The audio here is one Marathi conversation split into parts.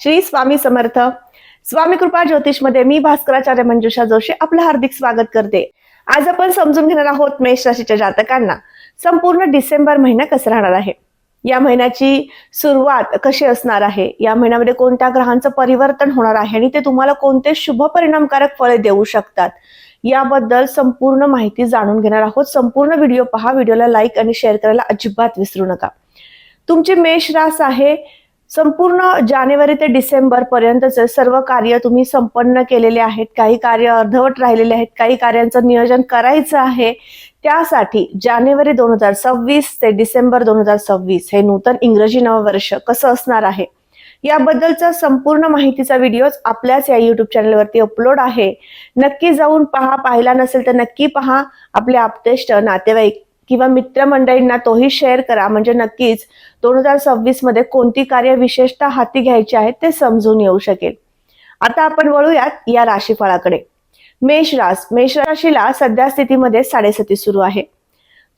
श्री स्वामी समर्थ. स्वामी कृपा ज्योतिषमध्ये मी भास्कराचार्य मंजुषा जोशी आपलं हार्दिक स्वागत करते. आज आपण समजून घेणार आहोत मेष राशीच्या जातकांना. संपूर्ण डिसेंबर महिना कसा राहणार आहे? या महिन्याची सुरुवात कशी असणार आहे? या महिन्यामध्ये कोणत्या ग्रहांचं परिवर्तन होणार आहे आणि ते तुम्हाला कोणते शुभ परिणामकारक फळे देऊ शकतात? याबद्दल संपूर्ण माहिती जाणून घेणार आहोत. संपूर्ण व्हिडिओ पहा. व्हिडिओला लाईक आणि शेअर करायला अजिबात विसरू नका. तुमची मेष रास आहे संपूर्ण जानेवारी ते डिसेंबर पर्यंतचे सर्व कार्य तुम्ही संपन्न केलेले आहेत. काही कार्य अर्धवट राहिलेले आहेत. काही कार्यांचं नियोजन करायचं आहे. त्यासाठी जानेवारी दोन हजार सव्वीस ते डिसेंबर दोन हजार सव्वीस हे नूतन इंग्रजी नववर्ष कसं असणार आहे? याबद्दलचा संपूर्ण माहितीचा व्हिडिओ आपल्याच या युट्यूब चॅनलवरती अपलोड आहे. नक्की जाऊन पहा. पाहिला नसेल तर नक्की पहा. आपले आपतेष्ट नातेवाईक किंवा मित्रमंडळींना तोही शेअर करा. म्हणजे नक्कीच दोन हजार सव्वीसमध्ये कोणती कार्य विशेषतः हाती घ्यायची आहेत ते समजून येऊ शकेल. आता आपण वळूयात या राशीफळाकडे. मेष रास मेष राशीला सध्या स्थितीमध्ये साडेसती सुरू आहे.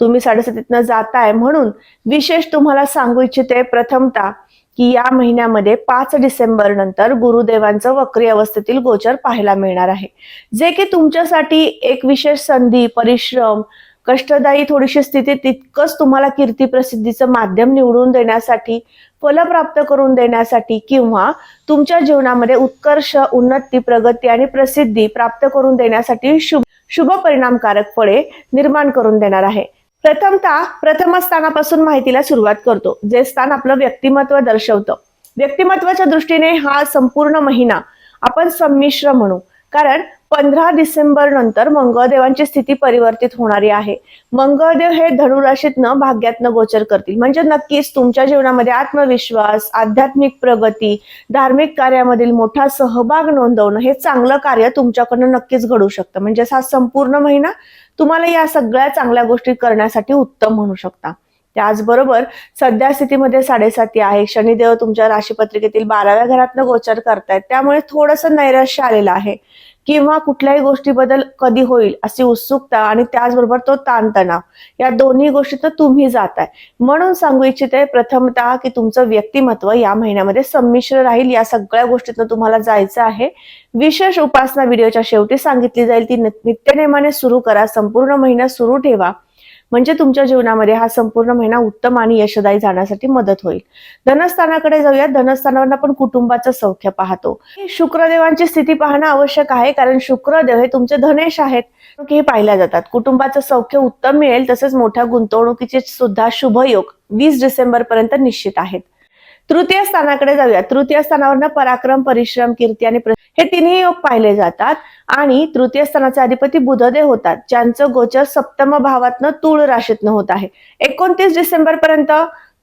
तुम्ही साडेसतीतनं जाताय म्हणून विशेष तुम्हाला सांगू इच्छिते प्रथमता की या महिन्यामध्ये पाच डिसेंबर नंतर गुरुदेवांचं वक्री अवस्थेतील गोचर पाहायला मिळणार आहे. जे की तुमच्यासाठी एक विशेष संधी परिश्रम कष्टदायी थोडीशी स्थिती तितकंच तुम्हाला कीर्ती प्रसिद्धीचं माध्यम निवडून देण्यासाठी फल प्राप्त करून देण्यासाठी किंवा तुमच्या जीवनामध्ये उत्कर्ष उन्नती प्रगती आणि प्रसिद्धी प्राप्त करून देण्यासाठी शुभ शुभ परिणामकारक फळे निर्माण करून देणार आहे. प्रथमतः प्रथम स्थानापासून माहितीला सुरुवात करतो जे स्थान आपलं व्यक्तिमत्व दर्शवतं. व्यक्तिमत्वाच्या दृष्टीने हा संपूर्ण महिना आपण संमिश्र म्हणू कारण पंधरा डिसेंबर नंतर मंगळदेवांची स्थिती परिवर्तित होणारी आहे. मंगळदेव हे धनुराशीतनं भाग्यातनं गोचर करतील. म्हणजे नक्कीच तुमच्या जीवनामध्ये आत्मविश्वास आध्यात्मिक प्रगती धार्मिक कार्यामधील मोठा सहभाग नोंदवणं हे चांगलं कार्य तुमच्याकडनं नक्कीच घडू शकतं. म्हणजे हा संपूर्ण महिना तुम्हाला या सगळ्या चांगल्या गोष्टी करण्यासाठी उत्तम म्हणू शकता. त्याचबरोबर सध्या स्थितीमध्ये साडेसाती आहे. शनिदेव तुमच्या राशीपत्रिकेतील बाराव्या घरातनं गोचर करतायत. त्यामुळे थोडंसं नैराश्य आलेलं आहे. किंवा कुठल्याही गोष्टीबद्दल कधी होईल अशी उत्सुकता आणि त्याचबरोबर तो ताणतणाव या दोन्ही गोष्टी तर तुम्ही जाताय. म्हणून सांगू इच्छिते प्रथमतः की तुमचं व्यक्तिमत्व या महिन्यामध्ये संमिश्र राहील या सगळ्या गोष्टीतनं तुम्हाला जायचं आहे. विशेष उपासना व्हिडिओच्या शेवटी सांगितली जाईल ती नित्यनेमाने सुरू करा संपूर्ण महिना सुरू ठेवा. म्हणजे तुमच्या जीवनामध्ये हा संपूर्ण महिना उत्तम आणि यशदायी जाण्यासाठी मदत होईल. धनस्थानाकडे जाऊया धनस्थानावर आपण कुटुंबाचं सौख्य पाहतो. शुक्रदेवांची स्थिती पाहणं आवश्यक आहे कारण शुक्रदेव हे तुमचे धनेश आहेत हे पाहिल्या जातात. कुटुंबाचं सौख्य उत्तम मिळेल तसेच मोठ्या गुंतवणुकीचे सुद्धा शुभयोग वीस डिसेंबर पर्यंत निश्चित आहेत. तृतीय स्थानाकडे जाऊया तृतीय स्थानावर पराक्रम परिश्रम कीर्ती आणि हे तिन्ही योग पाहिले जातात. आणि तृतीय स्थानाचे अधिपती बुधदेव होतात ज्यांचं गोचर सप्तम भावातनं तूळ राशीतनं होत आहे. एकोणतीस डिसेंबर पर्यंत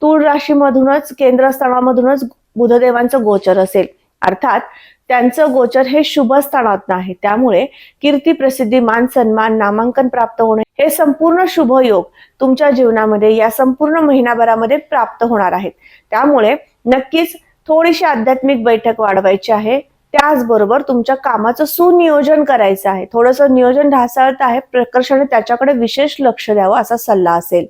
तूळ राशीमधूनच केंद्रस्थानामधूनच बुधदेवांचं गोचर असेल. अर्थात त्यांचं गोचर हे शुभ स्थानात आहे. त्यामुळे कीर्ती प्रसिद्धी मान सन्मान नामांकन प्राप्त होणे हे संपूर्ण शुभ योग तुमच्या जीवनामध्ये या संपूर्ण महिनाभरामध्ये प्राप्त होणार आहेत. त्यामुळे नक्कीच थोडीशी आध्यात्मिक बैठक वाढवायची आहे. त्याचबरोबर तुमच्या कामाचं सुनियोजन करायचं आहे. थोडंसं नियोजन ढासळत आहे प्रकर्षाने त्याच्याकडे विशेष लक्ष द्यावं असा सल्ला असेल.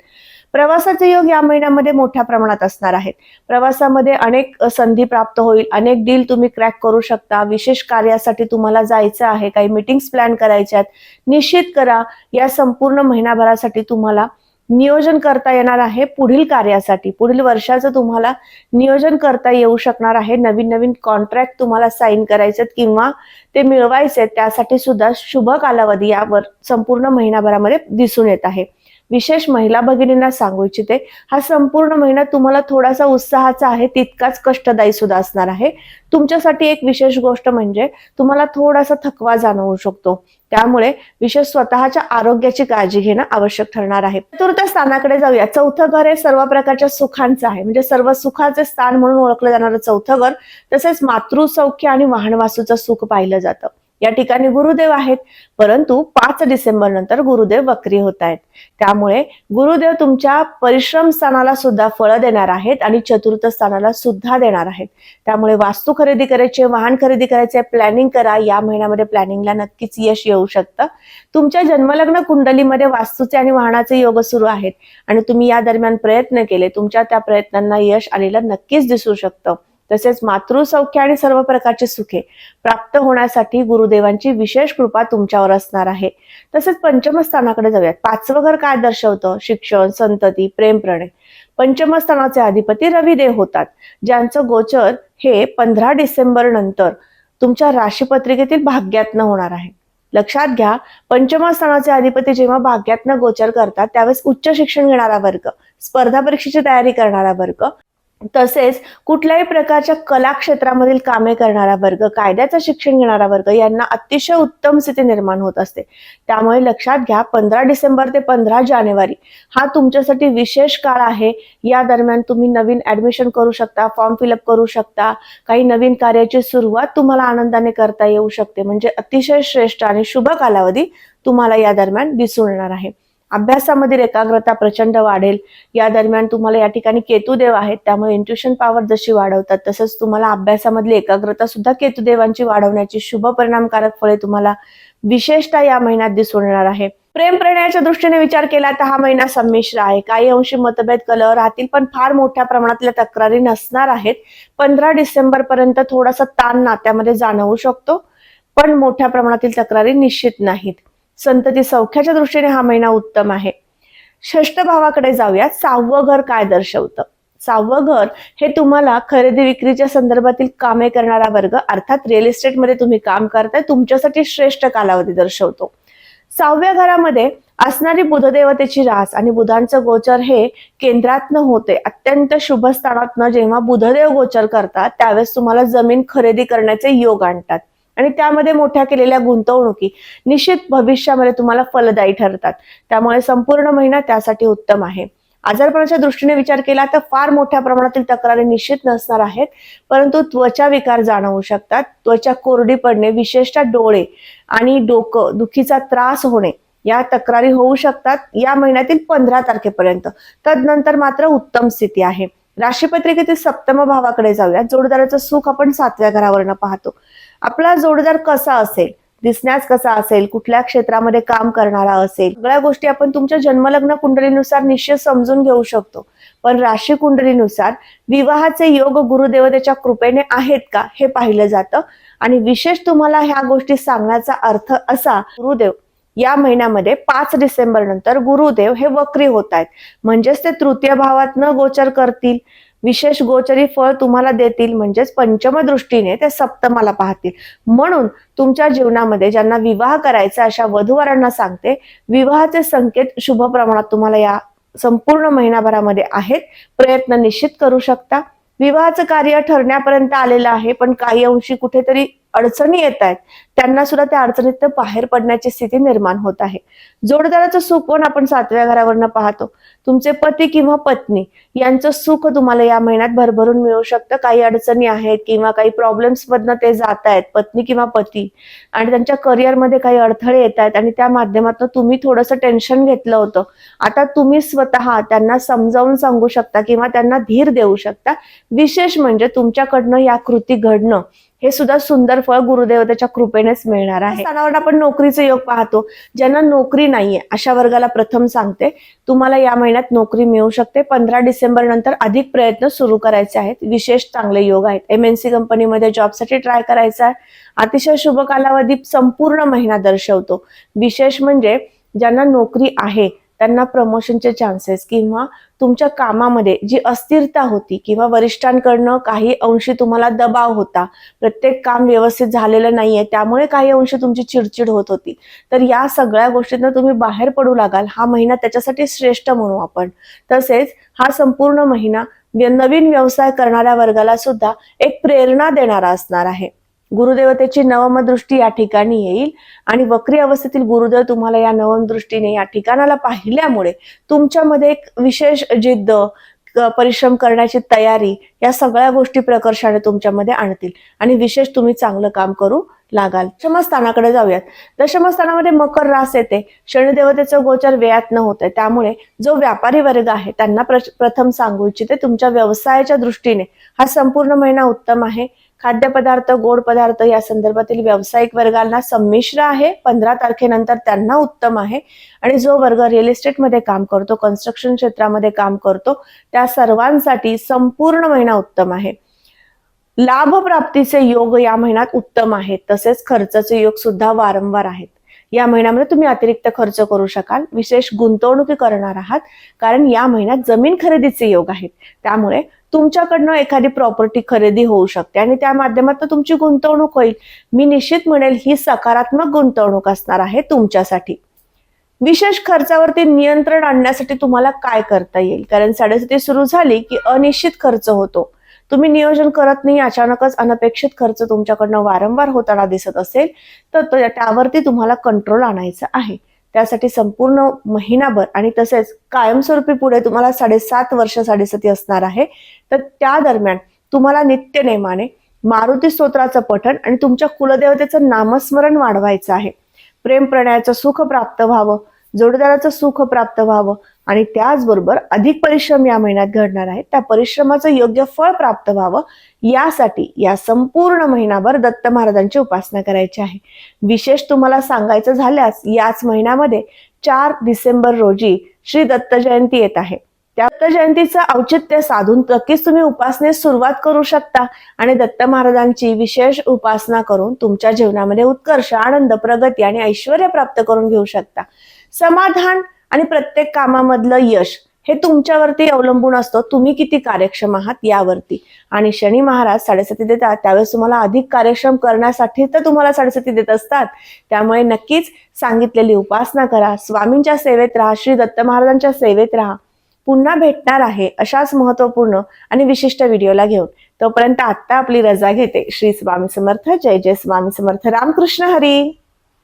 प्रवासाचे योग या महिन्यामध्ये मोठ्या प्रमाणात असणार आहेत. प्रवासामध्ये अनेक संधी प्राप्त होईल अनेक डील तुम्ही क्रॅक करू शकता विशेष कार्यासाठी तुम्हाला जायचं आहे काही मिटिंग्स प्लॅन करायच्या आहेत. निश्चित करा या संपूर्ण महिनाभरासाठी तुम्हाला नियोजन करता येणार आहे पुढील कार्यासाठी. पुढील वर्षाचं तुम्हाला नियोजन करता येऊ शकणार आहे. नवीन नवीन कॉन्ट्रॅक्ट तुम्हाला साईन करायचे किंवा ते मिळवायचे त्यासाठी सुद्धा शुभ कालावधी यावर संपूर्ण महिनाभरामध्ये दिसून येत आहे. विशेष महिला भगिनींना सांगू इच्छिते हा संपूर्ण महिना तुम्हाला थोडासा उत्साहाचा आहे तितकाच कष्टदायी सुद्धा असणार आहे. तुमच्यासाठी एक विशेष गोष्ट म्हणजे तुम्हाला थोडासा थकवा जाणवू शकतो. त्यामुळे विशेष स्वतःच्या आरोग्याची काळजी घेणं आवश्यक ठरणार आहे. चतुर्थ स्थानाकडे जाऊया. चौथं घर हे सर्व प्रकारच्या सुखांचं आहे. म्हणजे सर्व सुखाचे स्थान म्हणून ओळखलं जाणारं चौथं घर तसेच मातृसौख्य आणि वाहनवासूचं सुख पाहिलं जातं. या ठिकाणी गुरुदेव आहेत. परंतु पाच डिसेंबर नंतर गुरुदेव वक्री होत आहेत. त्यामुळे गुरुदेव तुमच्या परिश्रम स्थानाला सुद्धा फळं देणार आहेत आणि चतुर्थ स्थानाला सुद्धा देणार आहेत. त्यामुळे वास्तू खरेदी करायचे वाहन खरेदी करायचे प्लॅनिंग करा. या महिन्यामध्ये प्लॅनिंगला नक्कीच यश येऊ शकतं. तुमच्या जन्मलग्न कुंडलीमध्ये वास्तूचे आणि वाहनाचे योग सुरू आहेत. आणि तुम्ही या दरम्यान प्रयत्न केले. तुमच्या त्या प्रयत्नांना यश आलेलं नक्कीच दिसू शकतं. तसेच मातृसौख्य आणि सर्व प्रकारचे सुखे प्राप्त होण्यासाठी गुरुदेवांची विशेष कृपा तुमच्यावर असणार आहे. तसेच पंचमस्थानाकडे जाऊयात. पाचवं घर काय दर्शवतं? शिक्षण संतती प्रेम प्रणय. पंचमस्थानाचे अधिपती रविदेव होतात ज्यांचं गोचर हे पंधरा डिसेंबर नंतर तुमच्या राशीपत्रिकेतील भाग्यातनं होणार आहे. लक्षात घ्या पंचमस्थानाचे अधिपती जेव्हा भाग्यातनं गोचर करतात त्यावेळेस उच्च शिक्षण घेणारा वर्ग स्पर्धा परीक्षेची तयारी करणारा वर्ग तसेच कुठल्याही प्रकारच्या कला क्षेत्रामधील कामे करणारा वर्ग कायद्याचं शिक्षण घेणारा वर्ग यांना अतिशय उत्तम स्थिती निर्माण होत असते. त्यामुळे लक्षात घ्या पंधरा डिसेंबर ते पंधरा जानेवारी हा तुमच्यासाठी विशेष काळ आहे. या दरम्यान तुम्ही नवीन ऍडमिशन करू शकता फॉर्म फिलअप करू शकता. काही नवीन कार्याची सुरुवात तुम्हाला आनंदाने करता येऊ शकते. म्हणजे अतिशय श्रेष्ठ आणि शुभ कालावधी तुम्हाला या दरम्यान दिसून येणार आहे. अभ्यासामधील एकाग्रता प्रचंड वाढेल. या दरम्यान तुम्हाला या ठिकाणी केतुदेव आहेत. त्यामुळे इंट्युशन पॉवर जशी वाढवतात तसंच तुम्हाला अभ्यासामधली एकाग्रता सुद्धा केतुदेवांची वाढवण्याची शुभ परिणामकारक फळे तुम्हाला विशेषतः या महिन्यात दिसून येणार आहे. प्रेम प्रणयाच्या दृष्टीने विचार केला तर हा महिना संमिश्र आहे. काही अंशी मतभेद कलह राहतील पण फार मोठ्या प्रमाणातल्या तक्रारी नसणार आहेत. पंधरा डिसेंबर पर्यंत थोडासा ताण नात्यामध्ये जाणवू शकतो पण मोठ्या प्रमाणातील तक्रारी निश्चित नाहीत. संतती सौख्याच्या दृष्टीने हा महिना उत्तम आहे. षष्ठ भावाकडे जाऊया सहावं घर काय दर्शवतं? सहावं घर हे तुम्हाला खरेदी विक्रीच्या संदर्भातील कामे करणारा वर्ग अर्थात रिअल इस्टेटमध्ये तुम्ही काम करताय तुमच्यासाठी श्रेष्ठ कालावधी दर्शवतो. सहाव्या घरामध्ये असणारी बुधदेवतेची रास आणि बुधांचं गोचर हे केंद्रातनं होते. अत्यंत शुभ स्थानातनं जेव्हा बुधदेव गोचर करतात त्यावेळेस तुम्हाला जमीन खरेदी करण्याचे योग आणतात. आणि त्यामध्ये मोठ्या केलेल्या गुंतवणुकी निश्चित भविष्यामध्ये तुम्हाला फलदायी ठरतात. त्यामुळे संपूर्ण महिना त्यासाठी उत्तम आहे. आजारपणाच्या दृष्टीने विचार केला तर फार मोठ्या प्रमाणातील तक्रारी निश्चित नसणार आहेत परंतु त्वचा विकार जाणवू शकतात. त्वचा कोरडी पडणे विशेषतः डोळे आणि डोकं दुखीचा त्रास होणे या तक्रारी होऊ शकतात या महिन्यातील पंधरा तारखेपर्यंत. तदनंतर मात्र उत्तम स्थिती आहे. राशीपत्रिकेतील सप्तम भावाकडे जाऊया. जोडदाराचं सुख आपण सातव्या घरावरनं पाहतो. आपला जोडदार कसा असेल? दिसण्यास कसा असेल? कुठल्या क्षेत्रामध्ये काम करणारा असेल? सगळ्या गोष्टी आपण तुमच्या जन्मलग्न कुंडलीनुसार निश्चित समजून घेऊ शकतो. पण राशी कुंडलीनुसार विवाहाचे योग गुरुदेवतेच्या कृपेने आहेत का हे पाहिलं जातं. आणि विशेष तुम्हाला ह्या गोष्टी सांगण्याचा अर्थ असा गुरुदेव या महिन्यामध्ये पाच डिसेंबर नंतर गुरुदेव हे वक्री होत आहेत. म्हणजेच ते तृतीय भावात न गोचर करतील. विशेष गोचरी फळ तुम्हाला देतील म्हणजेच पंचम दृष्टीने ते सप्तमाला पाहतील. म्हणून तुमच्या जीवनामध्ये ज्यांना विवाह करायचा अशा वधूवरांना सांगते विवाहाचे संकेत शुभ प्रमाणात तुम्हाला या संपूर्ण महिनाभरामध्ये आहेत. प्रयत्न निश्चित करू शकता. विवाहाचं कार्य ठरण्यापर्यंत आलेलं आहे पण काही अंशी कुठेतरी अडचणी येत आहेत त्यांना सुद्धा त्या अडचणीत बाहेर पडण्याची स्थिती निर्माण होत आहे. जोडदाराचं सुख पण आपण सातव्या घरावरनं पाहतो? तुमचे पती किंवा पत्नी यांचं सुख तुम्हाला या महिन्यात भरभरून मिळू शकतं. काही अडचणी आहेत किंवा काही प्रॉब्लेम्स मधनं ते जात आहेत पत्नी किंवा पती आणि त्यांच्या करिअरमध्ये काही अडथळे येत आहेत आणि त्या माध्यमातून तुम्ही थोडंसं टेन्शन घेतलं होतं. आता तुम्ही स्वतः त्यांना समजावून सांगू शकता किंवा त्यांना धीर देऊ शकता. विशेष म्हणजे तुमच्याकडनं या कृती घडणं हे सुद्धा सुंदर फळ गुरुदेवतेच्या कृपेनेच मिळणार आहे. स्थानावर आपण नोकरीचे योग पाहतो. ज्यांना नोकरी नाहीये अशा वर्गाला प्रथम सांगते. तुम्हाला या महिन्यात नोकरी मिळू शकते. पंधरा डिसेंबर नंतर अधिक प्रयत्न सुरू करायचे आहेत. विशेष चांगले योग आहेत. एमएनसी कंपनीमध्ये जॉबसाठी ट्राय करायचा आहे. अतिशय शुभ कालावधी संपूर्ण महिना दर्शवतो. विशेष म्हणजे ज्यांना नोकरी आहे त्यांना प्रमोशनचे चान्सेस किंवा तुमच्या कामामध्ये जी अस्थिरता होती किंवा वरिष्ठांकडनं काही अंशी तुम्हाला दबाव होता प्रत्येक काम व्यवस्थित झालेलं नाहीये त्यामुळे काही अंशी तुमची चिडचिड होत होती. तर या सगळ्या गोष्टींना तुम्ही बाहेर पडू लागाल. हा महिना त्याच्यासाठी श्रेष्ठ म्हणू आपण. तसेच हा संपूर्ण महिना नवीन व्यवसाय करणाऱ्या वर्गाला सुद्धा एक प्रेरणा देणारा असणार आहे. गुरुदेवतेची नवम दृष्टी या ठिकाणी येईल. आणि वक्री अवस्थेतील गुरुदेव तुम्हाला या नवम दृष्टीने या ठिकाणाला पाहिल्यामुळे तुमच्यामध्ये एक विशेष जिद्द परिश्रम करण्याची तयारी या सगळ्या गोष्टी प्रकर्षाने तुमच्यामध्ये आणतील. आणि विशेष तुम्ही चांगलं काम करू लागाल. दशमस्थानाकडे जाऊयात. दशमस्थानामध्ये मकर रास येते. शनिदेवतेचं गोचर व्ययात न होते त्यामुळे जो व्यापारी वर्ग आहे त्यांना प्र- प्रथम सांगू इच्छिते तुमच्या व्यवसायाच्या दृष्टीने हा संपूर्ण महिना उत्तम आहे. खाद्यपदार्थ गोड पदार्थ या संदर्भातील व्यावसायिक वर्गांना संमिश्र आहे. पंधरा तारखेनंतर त्यांना उत्तम आहे. आणि जो वर्ग रिअल इस्टेटमध्ये काम करतो कन्स्ट्रक्शन क्षेत्रामध्ये काम करतो त्या सर्वांसाठी संपूर्ण महिना उत्तम आहे. लाभ प्राप्तीचे योग या महिन्यात उत्तम आहेत. तसेच खर्चाचे योग सुद्धा वारंवार आहेत. या महिन्यामध्ये तुम्ही अतिरिक्त खर्च करू शकाल. विशेष गुंतवणुकी करणार आहात. कारण या महिन्यात जमीन खरेदीचे योग आहेत. त्यामुळे तुमच्याकडनं एखादी प्रॉपर्टी खरेदी होऊ शकते आणि त्या माध्यमातून तुमची गुंतवणूक होईल. मी निश्चित म्हणेल ही सकारात्मक गुंतवणूक असणार आहे तुमच्यासाठी. विशेष खर्चावरती नियंत्रण आणण्यासाठी तुम्हाला काय करता येईल? कारण साडेसाती सुरू झाली की अनिश्चित खर्च होतो. तुम्ही नियोजन करत नाही अचानकच अनपेक्षित खर्च तुमच्याकडनं वारंवार होताना दिसत असेल तर तो- त्यावरती तुम्हाला कंट्रोल आणायचा आहे. त्यासाठी संपूर्ण महिनाभर आणि तसेच कायमस्वरूपी पुढे तुम्हाला साडेसात वर्ष साडेसती असणार आहे. तर त्या दरम्यान तुम्हाला नित्य नेमाने मारुती स्तोत्राचं पठण आणि तुमच्या कुलदेवतेचं नामस्मरण वाढवायचं आहे. प्रेम प्रणयाचं सुख प्राप्त व्हावं जोडीदाराचं सुख प्राप्त व्हावं आणि त्याचबरोबर अधिक परिश्रम या महिन्यात घडणार आहेत त्या परिश्रमाचं योग्य फळ प्राप्त व्हावं यासाठी या संपूर्ण महिनाभर दत्त महाराजांची उपासना करायची आहे. विशेष तुम्हाला सांगायचं झाल्यास याच महिन्यामध्ये चार डिसेंबर रोजी श्री दत्त जयंती येत आहे. त्या दत्त जयंतीचं औचित्य साधून नक्कीच तुम्ही उपासनेस सुरुवात करू शकता आणि दत्त महाराजांची विशेष उपासना करून तुमच्या जीवनामध्ये उत्कर्ष आनंद प्रगती आणि ऐश्वर प्राप्त करून घेऊ शकता. समाधान आणि प्रत्येक कामामधलं यश हे तुमच्यावरती अवलंबून असतं. तुम्ही किती कार्यक्षम आहात यावरती. आणि शनी महाराज साडेसाती देतात. त्यावेळेस तुम्हाला अधिक कार्यक्षम करण्यासाठी तर तुम्हाला साडेसाती देत असतात. त्यामुळे नक्कीच सांगितलेली उपासना करा. स्वामींच्या सेवेत राहा. श्री दत्त महाराजांच्या सेवेत राहा. पुन्हा भेटणार आहे अशाच महत्त्वपूर्ण आणि विशिष्ट व्हिडिओला घेऊन. तोपर्यंत आत्ता आपली रजा घेते. श्री स्वामी समर्थ. जय जय स्वामी समर्थ. रामकृष्ण हरी.